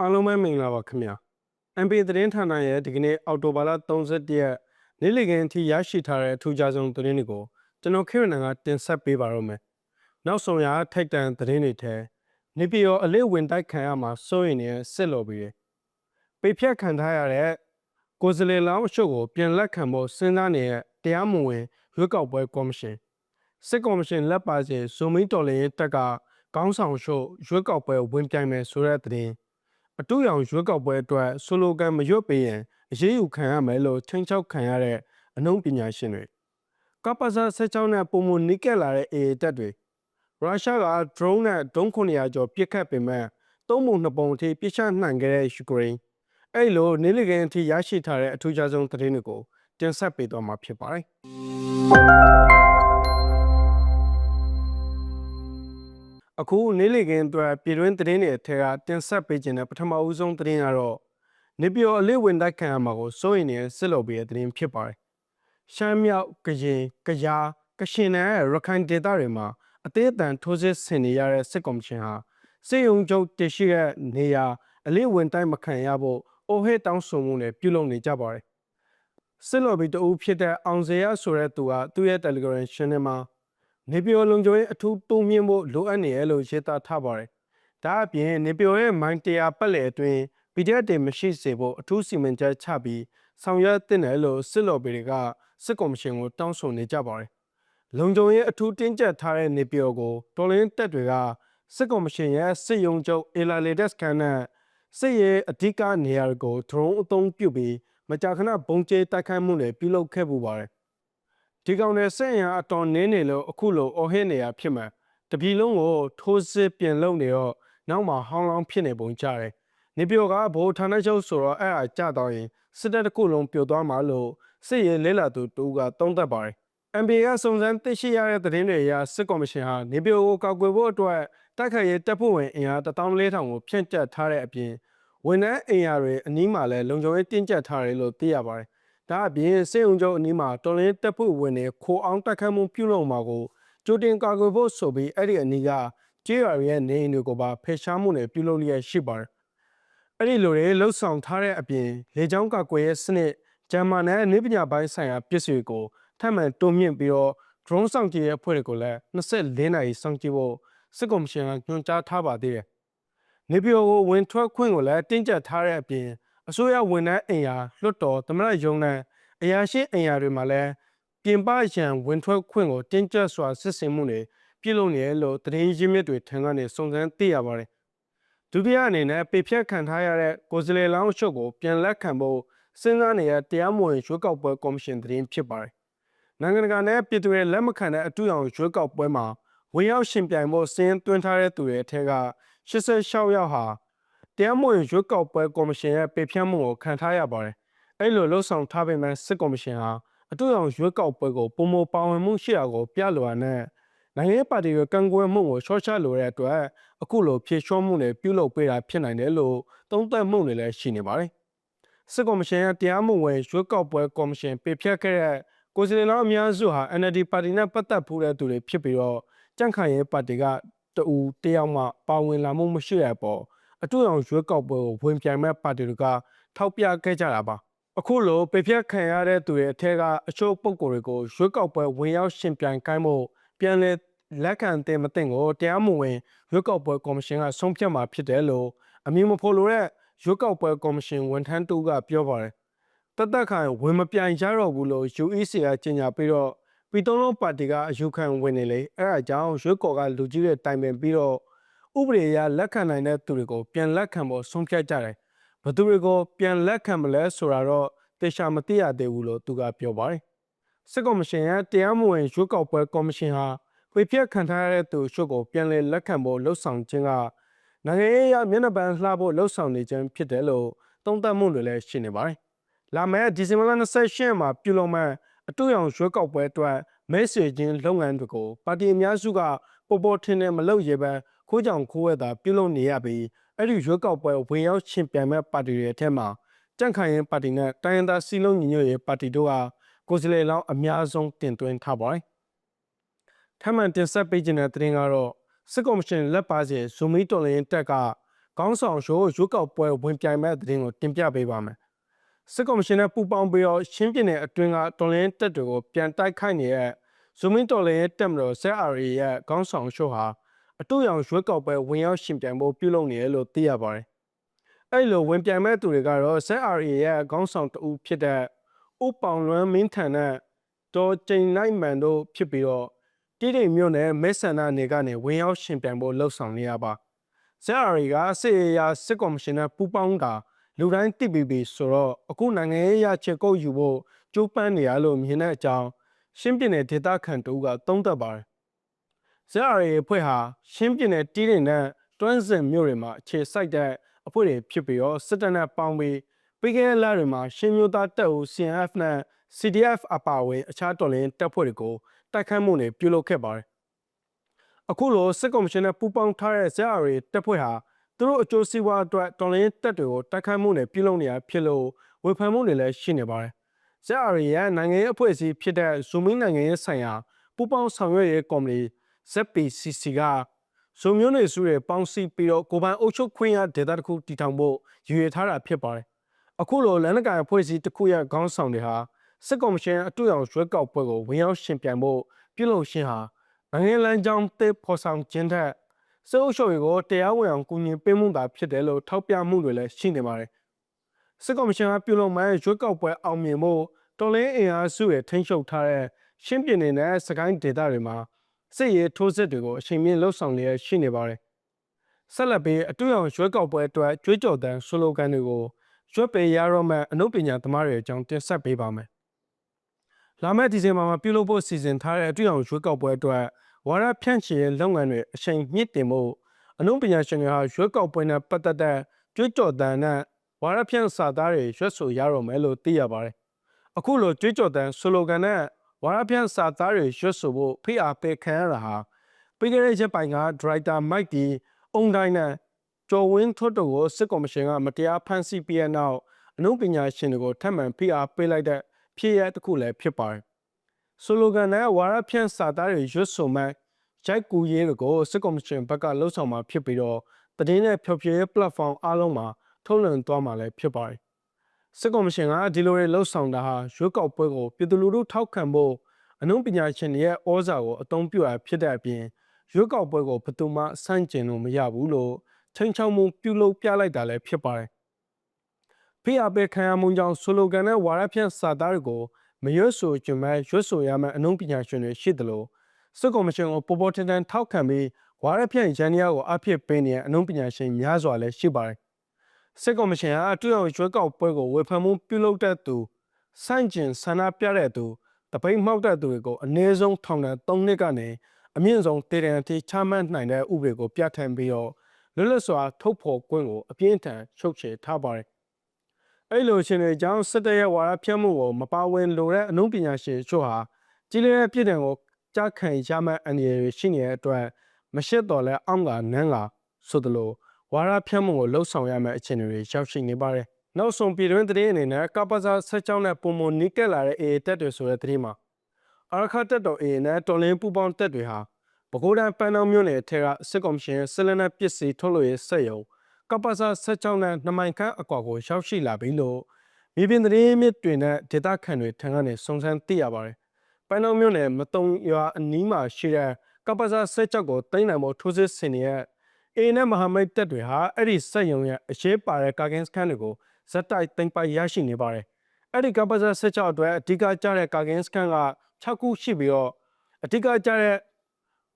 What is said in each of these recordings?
အားလုံးပဲမင်္ဂလာပါခင်ဗျာ MP သတင်းဌာနရဲ့ဒီကနေ့အောက်တိုဘာလ31ရက်နေ့လည်ခင်းအထိရရှိထားတဲ့အထူးခြားဆုံးသတင်းတွေကိုကျွန်တော်ခေရနန်ကတင်ဆက်ပေးပါတော့မယ်နောက်ဆုံးရထိုက်တန်သတင်းတွေထဲနေပြည်တော်အလေးဝင်တိုက်ခံရမှာစိုးရင်နေတဲ့စစ်လော်ဘီတွေပေဖြတ်ခံထားရတဲ့ကိုယ်စလေလောင်းအရှုပ်ကိုပြန်လက်ခံဖို့စဉ်းစားနေတဲ့တရားမဝင်ရွေးကောက်ပွဲကော်မရှင်စစ်ကော်မရှင်လက်ပါစီဇိုမီတော်လရင်တက်ကခေါင်းဆောင်ရှုပ်ရွေးကောက်ပွဲဝင်ပြိုင်မယ်ဆိုတဲ့သတင်း အတူရောင်ရွေးကောက်ပွဲအတွက်ဆိုလိုကန်မရွတ်ပေးရင်အရေးယူခံရမယ်လို့ချင်းချောက်ခံရတဲ့အနုပညာရှင်တွေကပ္ပဇာ16နဲ့ပုံမနီးကက်လာတဲ့အေတက်တွေရုရှားက drone နဲ့ဒုံး900ကျော်ပစ်ခတ်ပေမဲ့သုံးပုံနှစ်ပုံအထိပြစ်ချနိုင်ခဲ့တဲ့ယူကရိန်းအဲ့လိုနေလီကန်အထိရရှိထားတဲ့အထူးခြားဆုံးသတင်းတွေကိုတင်ဆက်ပေးသွားမှာဖြစ်ပါတယ် အခုနေလီကန်အတွက်ပြည်တွင်းသတင်းတွေအထက်ကတင်ဆက်ပေးခြင်းတဲ့ပထမအဦးဆုံးသတင်းကတော့နေပြည်တော်အလေးဝင်တိုက်ခံရမှာကိုစိုးရင်နေတဲ့စစ်လော်ဘီရဲ့သတင်းဖြစ်ပါတယ်ရှမ်းမြောက်ကရင်ကယားကရှင်နဲ့ရခိုင်ဒေသတွေမှာအသေးအတန်ထိုးစစ်ဆင်နေရတဲ့စစ်ကော်မရှင်ဟာစစ်ရုံချုပ်တရှိတဲ့နေရာအလေးဝင်တိုက်မခံရဖို့အိုဟစ်တောင်းဆိုမှုနဲ့ပြုလုပ်နေကြပါတယ်စစ်လော်ဘီတအူးဖြစ်တဲ့အောင်စရာဆိုတဲ့သူကသူ့ရဲ့ Telegram channel မှာ နေပြည်တော်လုံခြုံရေးအထူးတုံ့မြင့်ဖို့လိုအပ်နေတယ်လို့ရေးသားထားပါတယ်ဒါအပြင်နေပြည်တော်ရဲ့မိုင်းတရာပတ်လည်အတွင်း PDF တွေမရှိစေဖို့အထူးစီမံချက်ချပြီးဆောင်ရွက်တင်တယ်လို့စစ်လော်ဘီတွေကစစ်ကော်မရှင်ကိုတောင်းဆိုနေကြပါတယ်။လုံခြုံရေးအထူးတင်းကျပ်ထားတဲ့နေပြည်တော်ကိုတော်လင်းတက်တွေကစစ်ကော်မရှင်ရဲ့စစ်ယုံချုပ်အီလာလေဒက်စကန်နဲ့စစ်ရေးအဓိကနေရာကို drone အသုံးပြုပြီးမကြာခဏဘုံကျဲတိုက်ခိုက်မှုတွေပြုလုပ်ခဲ့ပူပါတယ်။ ဒီကောင်နဲ့စစ်အင်အားအတော်နင်းနေလို့အခုလိုအော်ဟစ်နေရဖြစ်မှန်တပြည်လုံးကိုထိုးစစ်ပြင်လုပ်နေတော့နောက်မှာဟောင်းလောင်းဖြစ်နေပုံကြတယ်။နေပြည်တော်ကဘိုးဌာနချုပ်ဆိုတော့အဲ့အကြတော့ရင်စစ်တပ်တစ်ခုလုံးပြိုသွားမှာလို့စစ်ရေးလဲလာသူတူကသုံးသပ်ပါတယ်။ MBA ကစုံစမ်းသိရှိရတဲ့သတင်းတွေအရစစ်ကော်မရှင်ဟာနေပြည်တော်ကိုကောက်ကွယ်ဖို့အတွက်တိုက်ခိုက်ရေးတပ်ဖွဲ့ဝင်အင်အား14000ကိုဖြန့်ကျက်ထားတဲ့အပြင်ဝန်ထမ်းအင်အားတွေအနီးမှာလည်းလုံခြုံရေးတင်းကျပ်ထားတယ်လို့သိရပါတယ်။ ဒါအပြင်စေုံချုပ်အနီးမှာတော်လင်းတပ်ဖွဲ့ဝင်တွေခိုအောင်တိုက်ခိုက်မှုပြုလုပ်မှာကိုကြိုတင်ကာကွယ်ဖို့ဆိုပြီးအဲ့ဒီအနီးကကျေးရွာရဲ့နေအိမ်တွေကိုပါဖယ်ရှားမှုတွေပြုလုပ်လျက်ရှိပါတယ်။အဲ့ဒီလိုတွေလှုပ်ဆောင်ထားတဲ့အပြင်လေကြောင်းကာကွယ်ရေးစနစ်ဂျမန်နဲ့နေပညာပိုင်းဆိုင်ရာပစ္စည်းတွေကိုထပ်မံတိုးမြင့်ပြီးတော့ drone စောင့်ကြည့်ရဲ့အဖွဲ့တွေကိုလည်း24နာရီစောင့်ကြည့်ဖို့စစ်ကော်မရှင်ကညွှန်ကြားထားပါသေးတယ်။နေပြည်တော်ကိုဝင်ထွက်ခွင့်ကိုလည်းတင်းကျပ်ထားတဲ့အပြင် အစိုးရဝန်ထမ်းအိမ်ယာလွတ်တော်သမရယုံနဲ့အရာရှိအိမ်ယာတွေမှာလည်းပြင်ပရန်ဝင်ထွက်ခွင့်ကိုတင်းကျပ်စွာစစ်ဆင်မှုတွေပြုလုပ်နေတယ်လို့သတင်းရင်းမြစ်တွေထံကနေစုံစမ်းသိရပါတယ်။ဒုတိယအနေနဲ့ပေဖြတ်ခံထားရတဲ့ကိုယ်စလေလောင်းအချုပ်ကိုပြန်လက်ခံဖို့စဉ်းစားနေတဲ့တရားမဝင်ရွေးကောက်ပွဲကော်မရှင်သတင်းဖြစ်ပါတယ်။နိုင်ငံတကာနဲ့ပြည်သူတွေလက်မခံတဲ့အတူအောင်ရွေးကောက်ပွဲမှာဝင်ရောက်ရှင်ပြိုင်ဖို့စင်းသွင်းထားတဲ့သူတွေအထက်က86ယောက်ဟာ တရားမဝင်ရွေးကောက်ပွဲကော်မရှင်ရဲ့ပေဖြတ်မှုကိုခံထားရပါတယ်။အဲ့လိုလှုပ်ဆောင်ထားပေမဲ့စစ်ကော်မရှင်ဟာအတူအောင်ရွေးကောက်ပွဲကိုပုံမပါဝင်မှုရှိတာကိုပြလိုရတဲ့နိုင်ငံရေးပါတီကကန့်ကွက်မှုကိုရှော့ချလိုတဲ့အတွက်အခုလိုဖြည့်ချောမှုတွေပြုလုပ်ပေးတာဖြစ်နိုင်တယ်လို့သုံးသပ်မှုတွေလည်းရှိနေပါတယ်။စစ်ကော်မရှင်ရဲ့တရားမှုဝင်ရွေးကောက်ပွဲကော်မရှင်ပေဖြတ်ခဲ့တဲ့ကိုယ်စားလှယ်လောင်းအများစုဟာ NLD ပါတီနဲ့ပတ်သက်ဖူးတဲ့သူတွေဖြစ်ပြီးတော့ကြန့်ခိုင်ရေးပါတီကတူတယောက်မှပါဝင်လာမှုမရှိတဲ့အပေါ် အတူအောင်ရွေးကောက်ပွဲကိုဝင်ပြိုင်မဲ့ပါတီတွေကထောက်ပြခဲ့ကြတာပါအခုလိုပေဖြတ်ခံရတဲ့သူတွေအထက်ကအချို့ပုံကိုယ်တွေကိုရွေးကောက်ပွဲဝင်ရောက်ရှင်ပြိုင်ခိုင်းမှုပြန်လဲလက်ခံတင်မတင်ကိုတရားမဝင်ရွေးကောက်ပွဲကော်မရှင်ကဆုံးဖြတ်မှာဖြစ်တယ်လို့အမည်မဖော်လိုတဲ့ရွေးကောက်ပွဲကော်မရှင်ဝန်ထမ်းတူကပြောပါတယ်တသက်ခိုင်ဝင်မပြိုင်ကြတော့ဘူးလို့ UEC ကကြေညာပြီးတော့ပြည်တော်လုံးပါတီကအယူခံဝင်နေလေအဲအကြောင်းရွေးကော်ကလူကြီးတွေတိုင်ပင်ပြီးတော့ ဥပဒေအရလက်ခံနိုင်တဲ့သူတွေကိုပြန်လက်ခံဖို့ဆုံးဖြတ်ကြတယ်ဘသူတွေကိုပြန်လက်ခံမလဲဆိုတာတော့တေချာမသိရသေးဘူးလို့သူကပြောပါတယ်စစ်ကော်မရှင်ရဲ့တရားမဝင်ရွေးကောက်ပွဲကော်မရှင်ဟာပေပြက်ခံထားရတဲ့သူရှုပ်ကိုပြန်လည်လက်ခံဖို့လှုံ့ဆော်ခြင်းကနိုင်ငံရေးအရမျက်နှာပန်းလှဖို့လှုံ့ဆော်နေခြင်းဖြစ်တယ်လို့သုံးသပ်မှုတွေလည်းရှိနေပါတယ်။လာမယ့်ဒီဇင်ဘာလ28မှာပြုလုပ်မဲ့အတူရောင်ရွေးကောက်ပွဲအတွက်မဲဆွေခြင်းလုပ်ငန်းတွေကိုပါတီအများစုကပေါ်ပေါ်ထင်ထင်မလုပ်ရဘဲ ခိုးကြောင်ခိုးဝဲတာပြုလုပ်နေရပြီးအဲ့ဒီရွေးကောက်ပွဲဝင်ရောက်ရှင်ပြိုင်မဲ့ပါတီတွေအထက်မှာကြန့်ခိုင်ရင်ပါတီနဲ့တိုင်းရင်းသားစီလုံးညီညွတ်ရေးပါတီတို့ကကိုယ်စားလှယ်လောင်းအများဆုံးတင်သွင်းထားပါတယ်။ထပ်မံတင်ဆက်ပေးခြင်းတဲ့သတင်းကတော့စစ်ကော်မရှင်လက်ပါစီဇူမီတော်လရင်တက်ကခေါင်းဆောင်ရှိုးရွေးကောက်ပွဲဝင်ပြိုင်မဲ့တဲ့တင်ကိုတင်ပြပေးပါမယ်စစ်ကော်မရှင်နဲ့ပူးပေါင်းပြီးတော့ရှင်းပြတဲ့အတွင်းကတော်လင်းတက်တွေကိုပြန်တိုက်ခိုက်နေတဲ့ဇူမင်းတော်လင်းရဲ့တက်မတော် ZRA ရဲ့ခေါင်းဆောင်ရှိုးဟာ အတူရောင်ရွေးကောက်ပွဲဝင်ရောက်ရှင်ပြိုင်ဖို့ပြုလုပ်နေတယ်လို့သိရပါတယ်အဲ့လိုဝင်ပြိုင်မဲ့သူတွေကတော့ ZRA ရဲ့ခေါင်းဆောင်တဦးဖြစ်တဲ့ဥပောင်လွမ်းမင်းထန်နဲ့တော်ကျိန်နိုင်မန်တို့ဖြစ်ပြီးတော့တိတိမြို့နယ်မဲဆန္ဒနေကနေဝင်ရောက်ရှင်ပြိုင်ဖို့လှုံ့ဆော်နေရပါဇက်အာရီကစစ်ရေးရာစစ်ကော်မရှင်နဲ့ပူးပေါင်းတာလူတိုင်းသိပြီးပြီဆိုတော့အခုနိုင်ငံရေးရချက်ကုတ်ယူဖို့ကြိုးပမ်းနေရလို့မြင်တဲ့အကြောင်းရှင်းပြတဲ့ဒေတာခန်တူကသုံးသပ်ပါတယ် ဇက်အာရီအဖွဲ့ဟာရှင်းပြတဲ့တီးတဲ့နဲ့တွန်းစင်မြို့တွေမှာအခြေစိုက်တဲ့အဖွဲ့တွေဖြစ်ပြီးတော့စစ်တပ်နဲ့ပေါင်းပြီးပြီးခဲ့တဲ့လတွေမှာရှင်းမျိုးသားတပ်ဦး CNF နဲ့ CDF အပါအဝင်အခြားတော်လှန်တပ်ဖွဲ့တွေကိုတိုက်ခတ်မှုတွေပြုလုပ်ခဲ့ပါတယ်။အခုလိုစစ်ကော်မရှင်နဲ့ပူးပေါင်းထားတဲ့ ZRA တပ်ဖွဲ့ဟာသူတို့အကျိုးစီးပွားအတွက်တော်လှန်တပ်တွေကိုတိုက်ခတ်မှုတွေပြုလုပ်နေရဖြစ်လို့ဝေဖန်မှုတွေလည်းရှိနေပါတယ်။ ZRA ရဲ့နိုင်ငံရေးအဖွဲ့အစည်းဖြစ်တဲ့ Zoom နိုင်ငံရေးဆိုင်ရာပူးပေါင်းဆောင်ရွက်ရေးကော်မတီ ZPCC ကဇုံမျိုးနေစုတွေပေါင်းစည်းပြီးတော့ကိုပိုင်အုပ်ချုပ်ခွင့်ရဒေသတစ်ခုတည်ထောင်ဖို့ရည်ရွယ်ထားတာဖြစ်ပါတယ်။အခုလိုလမ်းနကိုင်အဖွဲ့အစည်းတစ်ခုရဲ့ခေါင်းဆောင်တွေဟာစစ်ကော်မရှင်အတွေ့အကြုံရွေးကောက်ပွဲကိုဝင်ရောက်ရှင်ပြိုင်ဖို့ပြုလုပ်ရှင်ဟာနိုင်ငံလမ်းကြောင်းတစ်ဖော်ဆောင်ခြင်းထက်စစ်အုပ်ချုပ်ရေးကိုတရားဝင်အောင်ကူညီပေးမှုသာဖြစ်တယ်လို့ထောက်ပြမှုတွေလည်းရှိနေပါတယ်။စစ်ကော်မရှင်ကပြုလုပ်မဲ့ရွေးကောက်ပွဲအောင်မြင်ဖို့တော်လင်းအင်အားစုတွေထိန်းချုပ်ထားတဲ့ရှင်းပြနေတဲ့စကိုင်းဒေသတွေမှာ စစ်ရေးထိုးစစ်တွေကိုအချိန်မြင့်လှုပ်ဆောင်လျက်ရှိနေပါတယ်။ဆက်လက်ပြီးအတူအောင်ရွေးကောက်ပွဲအတွက်ကြွေးကြော်တန်းဆိုလိုဂန်တွေကိုရွက်ပေရတော့မဲ့အနုပညာသမားတွေအကြောင်းတင်ဆက်ပေးပါမယ်။လာမယ့်ဒီဇင်ဘာမှာပြုလုပ်ဖို့စီစဉ်ထားတဲ့အတူအောင်ရွေးကောက်ပွဲအတွက်ဝါရဖြန့်ချီရေးလုပ်ငန်းတွေအချိန်မြင့်တင်ဖို့အနုပညာရှင်တွေဟာရွေးကောက်ပွဲနဲ့ပတ်သက်တဲ့ကြွေးကြော်တန်းနဲ့ဝါရဖြန့်စာသားတွေရွက်ဆိုရတော့မယ်လို့သိရပါတယ်။အခုလိုကြွေးကြော်တန်းဆိုလိုဂန်နဲ့ ဝါရဖြန့်စာသားတွေရွတ်ဆိုဖို့ဖိအားပေးခံရတာဟာပြီးခဲ့တဲ့ရက်ပိုင်းကဒရိုက်တာမိုက်ဒီအုံတိုင်းနဲ့ကျော်ဝင်းထွတ်တို့ကိုစစ်ကော်မရှင်ကမတရားဖမ်းဆီးပြီးတဲ့နောက်အမှုပညာရှင်တွေကိုထပ်မံဖိအားပေးလိုက်တဲ့ဖြစ်ရပ်တစ်ခုလည်းဖြစ်ပါတယ်။ဆိုလိုဂန်နဲ့ဝါရဖြန့်စာသားတွေရွတ်ဆိုမှရိုက်ကူရေးတွေကိုစစ်ကော်မရှင်ဘက်ကလှုပ်ဆောင်มาဖြစ်ပြီးတော့တည်င်းတဲ့ဖျော်ဖြေရေး platform အားလုံးမှာထုတ်လွှင့်သွားမှာလည်းဖြစ်ပါတယ်။ စစ်ကော်မရှင်ကဒီလိုတွေလှုပ်ဆောင်တာဟာရွေးကောက်ပွဲကိုပြည်သူလူထုထောက်ခံဖို့အနုပညာရှင်တွေရဲ့ဩဇာကိုအသုံးပြုရဖြစ်တဲ့အပြင်ရွေးကောက်ပွဲကိုဘယ်သူမှစန့်ကျင်လို့မရဘူးလို့ချိန်ချောင်းမှုပြုလုပ်ပြလိုက်တာလည်းဖြစ်ပါတယ်။ဖိအားပေးခံရမှုကြောင့်ဆိုလိုဂန်နဲ့ဝါရဖြန့်စာသားတွေကိုမရွတ်ဆိုကြမဲ့ရွတ်ဆိုရမယ့်အနုပညာရှင်တွေရှိတယ်လို့စစ်ကော်မရှင်ကိုပေါ်ပေါ်ထန်ထန်ထောက်ခံပြီးဝါရဖြန့်ရန်နီယာကိုအဖြစ်ပေးနေတဲ့အနုပညာရှင်များစွာလည်းရှိပါတယ်။ စစ်ကော်မရှင်ကအတူအောင်ရွေးကောက်ပွဲကိုဝေဖန်မှုပြုလုပ်တဲ့သူစန့်ကျင်ဆန္ဒပြတဲ့သူတပိတ်မှောက်တဲ့သူတွေကိုအနည်းဆုံးထောင်ဒဏ်3နှစ်ကနေအမြင့်ဆုံးတည်တံအထိချမှတ်နိုင်တဲ့ဥပဒေကိုပြဋ္ဌာန်းပြီးတော့လွတ်လပ်စွာထုတ်ဖော်ခွင့်ကိုအပြင်းထန်ချုပ်ချယ်ထားပါတယ်။အဲ့လိုရှင်တွေကြောင့်စစ်တပ်ရဲ့ဝါဒဖြန့်မှုကိုမပါဝင်လိုတဲ့အမှုပညာရှင်တို့ဟာကြီးလေးတဲ့ပြည်တံကိုကြားခံရမှန်အန္တရာယ်ရှိနေတဲ့အတွက်မရှိတော့လဲအောင့်ကနန်းကဆိုသလို ဝါဒဖြန့်မှုကိုလှုပ်ဆောင်ရမယ့်အခြေအနေတွေရောက်ရှိနေပါတယ်။နောက်ဆုံးပြည်တွင်းသတင်းအနေနဲ့ကပ္ပစာဆက်ချောင်းနဲ့ပုံမနီးကက်လာတဲ့အေတက်တွေဆိုတဲ့သတင်းမှာအာရခတက်တော်အေနဲ့တော်လင်းပူပေါင်းတက်တွေဟာပဲခူးတန်းပန်းတော်မြို့နယ်အထက်ကစစ်ကော်မရှင်ဆလနက်ပစ္စည်းထုတ်လို့ရေးစက်ရုံကပ္ပစာဆက်ချောင်းနဲ့နှမိုင်ခန့်အကွာကိုရောက်ရှိလာပြီလို့မြေပြင်သတင်းမြစ်တွေနဲ့ဒေတာခန့်တွေထံကနေစုံစမ်းသိရပါတယ်။ပန်းတော်မြို့နယ်မတုံရွာအနီးမှာရှိတဲ့ကပ္ပစာဆက်ချောက်ကိုတိုင်းနိုင်ဖို့ထိုးစစ်ဆင်နေတဲ့ အေနဲ့မဟာမိတ်တပ်တွေဟာအဲ့ဒီစက်ရုံရဲ့အရေးပါတဲ့ကာကင်းစခန်းတွေကိုဇက်တိုက်သိမ်းပိုက်ရရှိနေပါတယ်။အဲ့ဒီကပ္ပစာဆက်ချောက်အတွက်အဓိကကျတဲ့ကာကင်းစခန်းက6ခုရှိပြီးတော့အဓိကကျတဲ့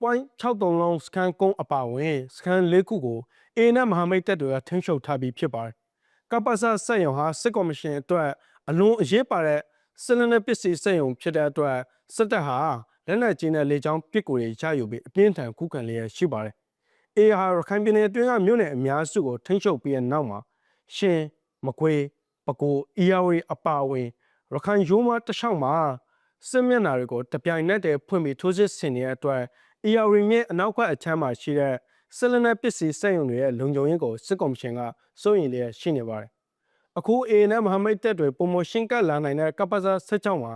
point 63လုံးစကန်ကုန်းအပါဝင်စကန်၄ခုကိုအေနမဟာမိတ်တပ်တွေကထိန်းချုပ်ထားပြီးဖြစ်ပါတယ်။ကပ္ပစစက်ရုံဟာစစ်ကော်မရှင်အတွက်အလွန်အရေးပါတဲ့စစ်လက်နက်ပစ္စည်းစက်ရုံဖြစ်တဲ့အတွက်စစ်တပ်ဟာလက်နက်ကြီးနဲ့လေကြောင်းပစ်ကူတွေရယူပြီးအပြင်းထန်ခုခံလျက်ရှိပါတယ်။ အေဟာရခိုင်ပြည်နယ်အတွင်းကမြို့နယ်အများစုကိုထိန်းချုပ်ပြီးတဲ့နောက်မှာရှင်မကွေးပကိုအီယာဝီအပါဝင်ရခိုင်ရိုးမတခြားမှာစစ်မျက်နှာတွေကိုတပြိုင်နက်တည်းဖွင့်ပြီးထိုးစစ်ဆင်နေတဲ့အတွက် ERR မြင့်အနောက်ဘက်အချမ်းမှာရှိတဲ့ဆလနက်ပစ္စည်းစက်ရုံတွေရဲ့လုံခြုံရေးကိုစစ်ကော်မရှင်ကစိုးရိမ်လျက်ရှိနေပါတယ်။အခု A နဲ့မဟာမိတ်တပ်တွေပုံမရှင်းကပ်လာနိုင်တဲ့ကပ္ပဇာ16မှာ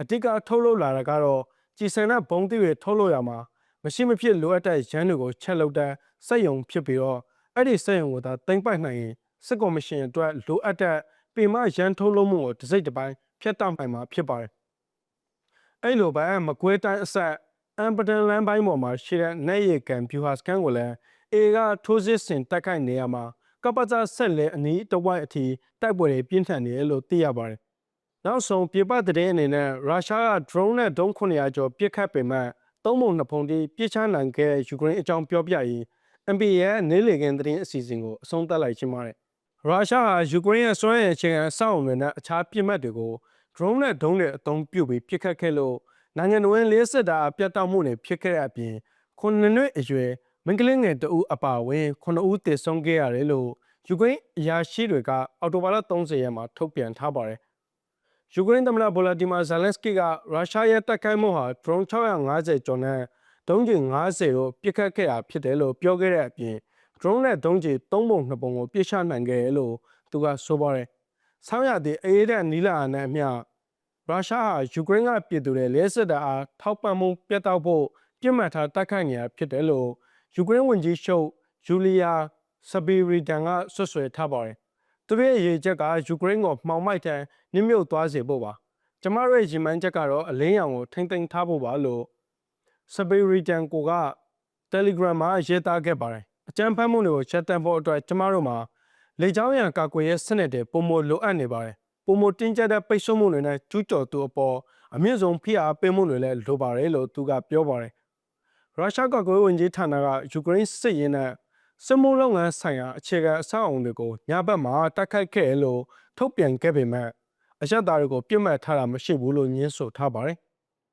အတိတ်ကထုတ်လုပ်လာတာကတော့ကြည်စံတဲ့ဘုံတိတွေထုတ်လုပ်ရမှာ မရှိမဖြစ်လိုအပ်တဲ့ရန်တွေကိုချက်လုပ်တဲ့စက်ရုံဖြစ်ပြီးတော့အဲ့ဒီစက်ရုံကိုသာတင်ပိုက်နိုင်ရင်စစ်ကော်မရှင်အတွက်လိုအပ်တဲ့ပေမရန်ထုတ်လုပ်မှုကိုတစ်စိတ်တစ်ပိုင်းဖျက်တောက်နိုင်မှာဖြစ်ပါတယ်အဲ့လိုပဲမကွေးတိုင်းအဆက်အမ်ပဒန်လန်ပိုင်းပေါ်မှာရှိတဲ့နေရီကန်ဗျူဟာစကန်ကိုလည်းအေကထိုးစစ်ဆင်တက်ခိုက်နေရမှာကပ္ပဇာဆက်လက်အနီးတစ်ဝိုက်အထိတိုက်ပွဲတွေပြင်းထန်နေတယ်လို့သိရပါတယ်နောက်ဆုံးပြပတဲ့အနေနဲ့ရုရှားက drone နဲ့ဒုံး900ကျော်ပစ်ခတ်ပေမဲ့ သုံးပုံနှစ်ပုံတိပြစ်ချနိုင်ခဲ့တဲ့ယူကရိန်းအကြောင်းပြောပြရင် MB ရဲ့နေလေကန်သတင်းအစီအစဉ်ကိုအဆုံးသတ်လိုက်ခြင်းပါတယ်ရုရှားဟာယူကရိန်းရဲ့စွမ်းရည်အခြေခံအဆောက်အအုံတွေနဲ့အခြားပြစ်မှတ်တွေကို drone နဲ့ဒုံးတွေအသုံးပြုပြီးပစ်ခတ်ခဲ့လို့နိုင်ငံတော်ဝင်လေးစစ်တာပြတ်တောက်မှုတွေဖြစ်ခဲ့တဲ့အပြင်ခုနှစ်နှစ်အရွယ်မင်္ဂလင်းငယ်တဦးအပါအဝင်ခုနှစ်ဦးသေဆုံးခဲ့ရတယ်လို့ယူကရိန်းအရာရှိတွေကအော်တိုဘာလ30ရက်မှာထုတ်ပြန်ထားပါတယ်။ ယူကရိန်းသမ္မတဗိုလာဒီမာဇယ်လန်စကီကရုရှားရဲ့တိုက်ခိုက်မှုဟာ drone 650ကျော်နဲ့ဒုံးကျည်90တို့ပစ်ခတ်ခဲ့တာဖြစ်တယ်လို့ပြောခဲ့တဲ့အပြင် drone နဲ့ဒုံးကျည်3ပုံ2ပုံကိုပြစ်ချနိုင်ခဲ့တယ်လို့သူကဆိုပါတယ်။ဆောင်းရသည်အေးတဲ့နီလာနဲ့အမျှရုရှားဟာယူကရိန်းကပြည်သူတွေလဲစစ်တာအားထောက်ပံ့မှုပြတ်တောက်ဖို့ပြစ်မှတ်ထားတိုက်ခိုက်နေတာဖြစ်တယ်လို့ယူကရိန်းဝန်ကြီးချုပ်ဂျူလီယာစပီရီတန်ကဆွဆွဲထားပါတယ်။ သူရဲ့ရည်ချက်ကယူကရိန်းကိုမှောင်မိုက်တဲ့နစ်မြုပ်သွားစေဖို့ပါ။ကျမတို့ရဲ့ရည်မှန်းချက်ကတော့အလင်းရောင်ကိုထိမ့်သိမ်းထားဖို့ပါလို့စပီရီတန်ကိုက Telegram မှာရေးသားခဲ့ပါတယ်။အကြံဖတ်မှုတွေကိုချက်တန်ဖို့အတွက်ကျမတို့မှာလေကြောင်းရန်ကာကွယ်ရေးစနစ်တွေပုံမလိုအပ်နေပါတယ်။ပုံမတင်းကျပ်တဲ့ပိတ်ဆို့မှုတွေနဲ့ကျူးကျော်သူအပေါ်အမြင့်ဆုံးဖိအားပေးမှုတွေလည်းလိုပါတယ်လို့သူကပြောပါတယ်။ရုရှားကာကွယ်ရေးဝန်ကြီးဌာနကယူကရိန်းစစ်ရေးနဲ့ စစ်မှုလုပ်ငန်းဆိုင်ရာအခြေခံအဆောက်အအုံတွေကိုညဘက်မှာတိုက်ခိုက်ခဲ့တယ်လို့ထုတ်ပြန်ခဲ့ပေမဲ့အရက်သားတွေကိုပြစ်မှတ်ထားတာမရှိဘူးလို့ညင်းဆိုထားပါတယ်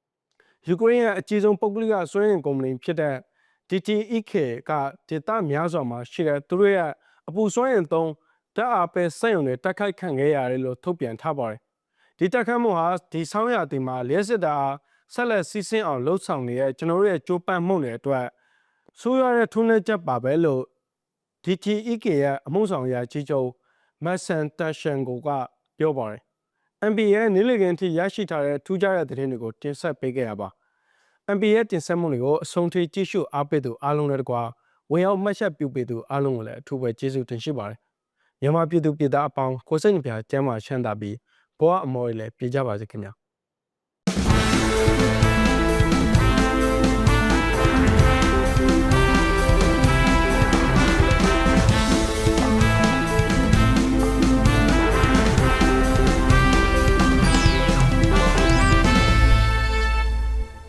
။ယူကရိန်းရဲ့အကြီးဆုံးပုဂ္ဂလိကစွမ်းအင်ကုမ္ပဏီဖြစ်တဲ့ DTEK ကဒေသများစွာမှာရှိတဲ့သူတို့ရဲ့အပူစွမ်းအင်သုံးတပ်အားပဲစက်ရုံတွေတိုက်ခိုက်ခံခဲ့ရတယ်လို့ထုတ်ပြန်ထားပါတယ်။ဒီတိုက်ခိုက်မှုဟာဒီဆောင်းရာသီမှာလျှက်စစ်တာဆက်လက်စီးဆင်းအောင်လှုပ်ဆောင်နေတဲ့ကျွန်တော်တို့ရဲ့ကြိုးပမ်းမှုတွေအတွက်ဆိုးရွားတဲ့ထုံးနှက်ချက်ပါပဲလို့ DTEK ရဲ့အမှုဆောင်အရာကြီးချုပ်မတ်ဆန်တရှန်ကိုကပြောပါတယ်။ MB ရဲ့နေလေကန်ထိရရှိထားတဲ့ထူးခြားတဲ့သတင်းတွေကိုတင်ဆက်ပေးခဲ့ရပါ။ MB ရဲ့တင်ဆက်မှုတွေကိုအဆုံးထိကြည့်ရှုအားပေးသူအားလုံးနဲ့တကွာဝင်ရောက်မှတ်ချက်ပြုပေးသူအားလုံးကိုလည်းအထူးပဲကျေးဇူးတင်ရှိပါတယ်။မြန်မာပြည်သူပြည်သားအပေါင်းကိုစိတ်နှပြကျမ်းမာချမ်းသာပြီးဘဝအမော်တွေလည်းပြည့်ကြပါစေခင်ဗျာ။